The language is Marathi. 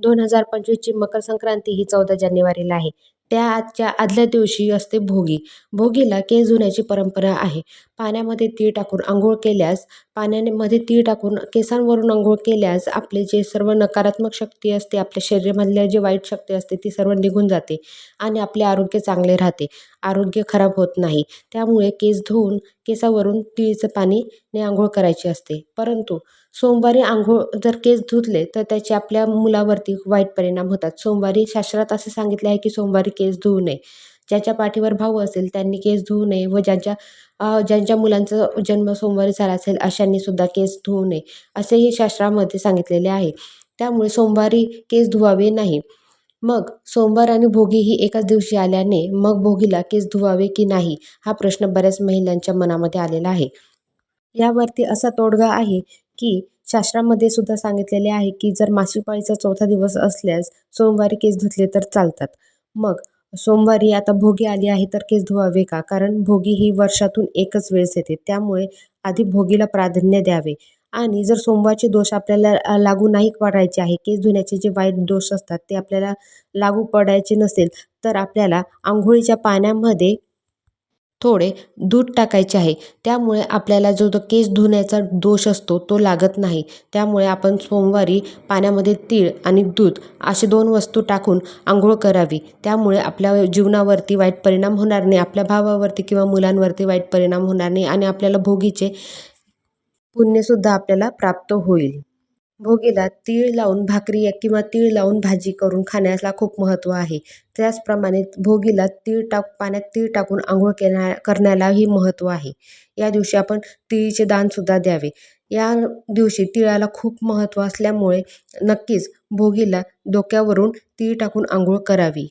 दोन हजार पंचवीसची मकर संक्रांती ही चौदा जानेवारीला आहे. त्या आजच्या आदल्या दिवशी असते भोगी. भोगीला केस धुण्याची परंपरा आहे. पाण्यामध्ये तीळ टाकून आंघोळ केल्यास पाण्यामध्ये तीळ टाकून केसांवरून आंघोळ केल्यास आपले जे सर्व नकारात्मक शक्ती असते आपल्या शरीरामधल्या जे वाईट शक्ती असते ती सर्व निघून जाते आणि आपले आरोग्य चांगले राहते. आरोग्य खराब होत नाही. त्यामुळे केस धुवून केसावरून तिळीचं पाणीने आंघोळ करायची असते. परंतु सोमवारी आंघोळ जर केस धुतले तर त्याचे आपल्या मुलावरती वाईट परिणाम होतात. सोमवारी शास्त्रात असे सांगितले आहे की सोमवारी केस धुवू नये. ज्याच्या पाठीवर भाऊ असेल त्यांनी केस धुवू नये व ज्यांच्या ज्यांच्या मुलांचा जन्म सोमवारी झाला असेल अशांनी सुद्धा केस धुवू नये असेही शास्त्रामध्ये सांगितलेले आहे. त्यामुळे सोमवारी केस धुवावे नाही. मग सोमवार आणि भोगी ही एकाच दिवशी आल्याने मग भोगीला केस धुवावे की नाही हा प्रश्न बऱ्याच महिलांच्या मनामध्ये आलेला आहे. यावरती असा तोडगा आहे की शास्त्रामध्ये सुद्धा सांगितलेले आहे की जर मासिक पाळीचा चौथा दिवस असल्यास सोमवारी केस धुतले तर चालतात. मग सोमवारी आता भोगी आली आहे तर केस धुवावे का? कारण भोगी ही वर्षातून एकच वेळेस येते. त्यामुळे आधी भोगीला प्राधान्य द्यावे. आणि जर सोमवारचे दोष आपल्याला लागू नाही पडायचे आहे केस धुण्याचे जे वाईट दोष असतात ते आपल्याला लागू पडायचे नसेल तर आपल्याला आंघोळीच्या पाण्यामध्ये थोडे दूध टाकायचे आहे. त्यामुळे आपल्याला जो तो केस धुण्याचा दोष असतो तो लागत नाही. त्यामुळे आपण सोमवारी पाण्यामध्ये तीळ आणि दूध असे दोन वस्तू टाकून आंघोळ करावी. त्यामुळे आपल्या जीवनावरती वाईट परिणाम होणार नाही आपल्या भावावरती किंवा मुलांवरती वाईट परिणाम होणार नाही आणि आपल्याला भोगीचे पुण्यसुद्धा आपल्याला प्राप्त होईल. भोगीला तीळ लावून भाकरी किंवा तीळ लावून भाजी करून खाण्याला खूप महत्त्व आहे. त्याचप्रमाणे भोगीला तीळ टाक पाण्यात तीळ टाकून आंघोळ केल्या करण्यालाही महत्त्व आहे. या दिवशी आपण तिळीचे दानसुद्धा द्यावे. या दिवशी तिळाला खूप महत्त्व असल्यामुळे नक्कीच भोगीला डोक्यावरून तीळ टाकून आंघोळ करावी.